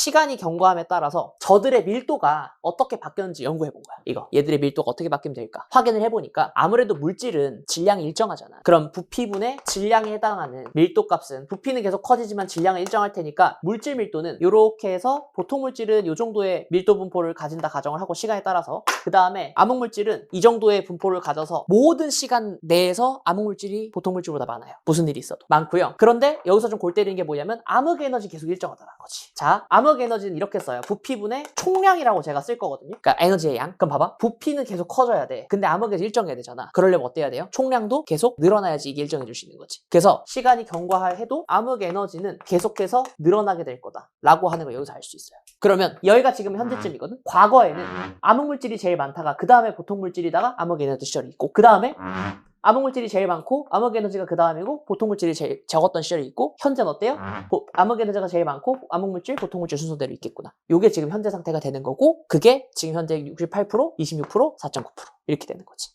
시간이 경과함에 따라서 저들의 밀도가 어떻게 바뀌었는지 연구해 본 거야. 이거 얘들의 밀도가 어떻게 바뀌면 될까 확인을 해보니까 아무래도 물질은 질량이 일정하잖아. 그럼 부피분의 질량에 해당하는 밀도 값은 부피는 계속 커지지만 질량은 일정할 테니까 물질 밀도는 이렇게 해서 보통 물질은 이 정도의 밀도 분포를 가진다 가정을 하고 시간에 따라서 그 다음에 암흑 물질은 이 정도의 분포를 가져서 모든 시간 내에서 암흑 물질이 보통 물질보다 많아요. 무슨 일이 있어도 많고요. 그런데 여기서 좀 골 때리는 게 뭐냐면 암흑 에너지 계속 일정하다는 거지. 자, 암흑 에너지는 이렇게 써요. 부피분의 총량이라고 제가 쓸 거거든요. 그러니까 에너지의 양. 그럼 봐봐. 부피는 계속 커져야 돼. 근데 암흑에서 일정해야 되잖아. 그러려면 어때야 돼요? 총량도 계속 늘어나야지 이게 일정해 줄수 있는 거지. 그래서 시간이 경과해도 암흑 에너지는 계속해서 늘어나게 될 거다. 라고 하는 걸 여기서 알 수 있어요. 그러면 여기가 지금 현재쯤이거든. 과거에는 암흑 물질이 제일 많다가 그 다음에 보통 물질이다가 암흑 에너지 시절이 있고 그 다음에 암흑 물질이 제일 많고 암흑 에너지가 그 다음이고 보통 물질이 제일 적었던 시절이 있고 현재는 어때요? 보- 암흑 에너지가 제일 많고 암흑 물질, 보통 물질 순서대로 있겠구나. 요게 지금 현재 상태가 되는 거고 그게 지금 현재 68%, 26%, 4.9% 이렇게 되는 거지.